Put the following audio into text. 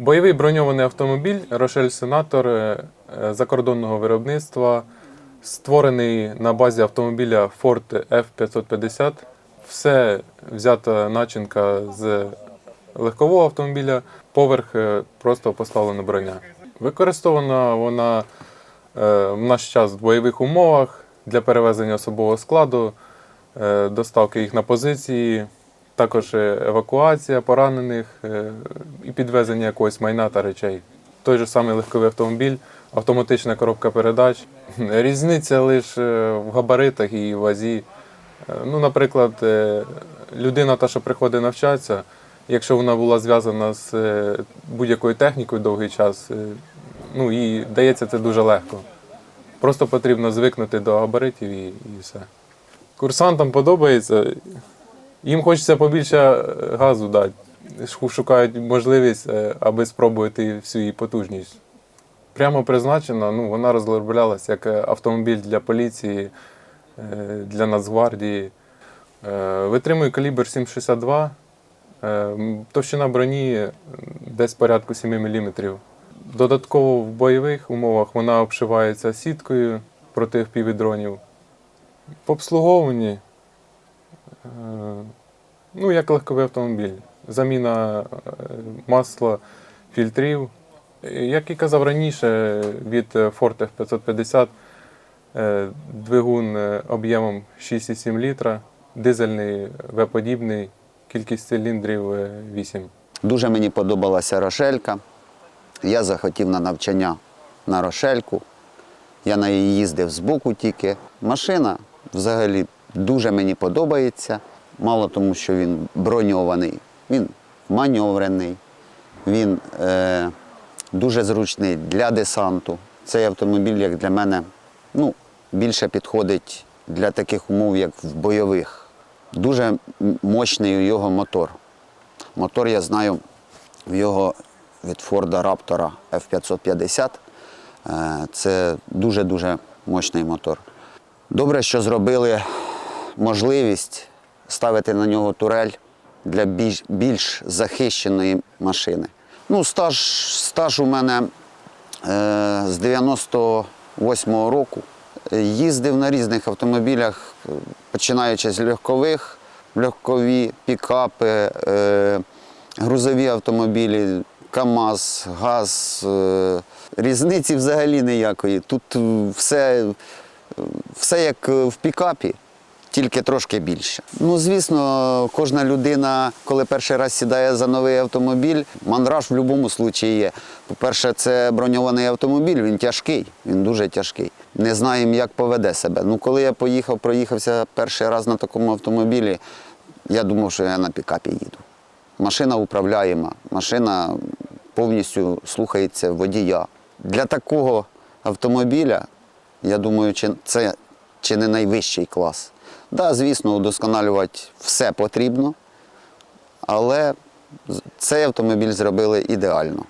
Бойовий броньований автомобіль Рошель Сенатор е, е, закордонного виробництва, створений на базі автомобіля Ford F550. Все взята начинка з легкового автомобіля, поверх е, просто поставлена броня. Використована вона в наш час в бойових умовах для перевезення особового складу, доставки їх на позиції, також е, евакуація поранених е, і підвезення якогось майна та речей. Той же самий легковий автомобіль, автоматична коробка передач. Різниця лише в габаритах і вазі. Е, Ну, наприклад, е, людина, та, що приходить навчатися, якщо вона була зв'язана з е, будь-якою технікою довгий час, е, ну, їй дається це дуже легко. Просто потрібно звикнути до габаритів і, і все. Курсантам подобається. Їм хочеться побільше е, газу дати. Шукають можливість, е, аби спробувати всю її потужність. Прямо призначена, ну, вона розроблялася як е, автомобіль для поліції, для Нацгвардії. Витримує калібр 7,62. Е, Товщина броні десь порядку 7 мм. Додатково в бойових умовах вона обшивається сіткою проти півдронів. По обслуговуванні, ну, як легковий автомобіль. Заміна е, масла, фільтрів. Е, Як і казав раніше, від е, Ford F550 е, двигун е, об'ємом 6,7 літра, дизельний, В-подібний, кількість циліндрів е, 8. Дуже мені подобалася Рошелька. Я захотів на навчання на Рошельку. Я на її їздив збоку тільки. Машина взагалі дуже мені подобається. Мало тому, що він броньований, він маневрений, він е, дуже зручний для десанту. Цей автомобіль, як для мене, ну, більше підходить для таких умов, як в бойових. Дуже мощний його мотор. Мотор я знаю в його від Форда Раптора F550. Е, Це дуже-дуже мощний мотор. Добре, що зробили можливість ставити на нього турель для більш, більш захищеної машини. Ну, стаж, стаж у мене е, з 98-го року. Їздив на різних автомобілях, починаючи з легкових, легкові, пікапи, е, грузові автомобілі, КАМАЗ, ГАЗ. Е, різниці взагалі ніякої. Тут все, все як в пікапі. Тільки трошки більше. Ну, звісно, кожна людина, коли перший раз сідає за новий автомобіль, мандраж в будь-якому випадку є. По-перше, це броньований автомобіль, він тяжкий, він дуже тяжкий. Не знаємо, як поведе себе. Ну, коли я поїхав, проїхався перший раз на такому автомобілі, я думав, що я на пікапі їду. Машина управляєма, машина повністю слухається водія. Для такого автомобіля, я думаю, чи це чи не найвищий клас. Да, звісно, удосконалювати все потрібно, але цей автомобіль зробили ідеально.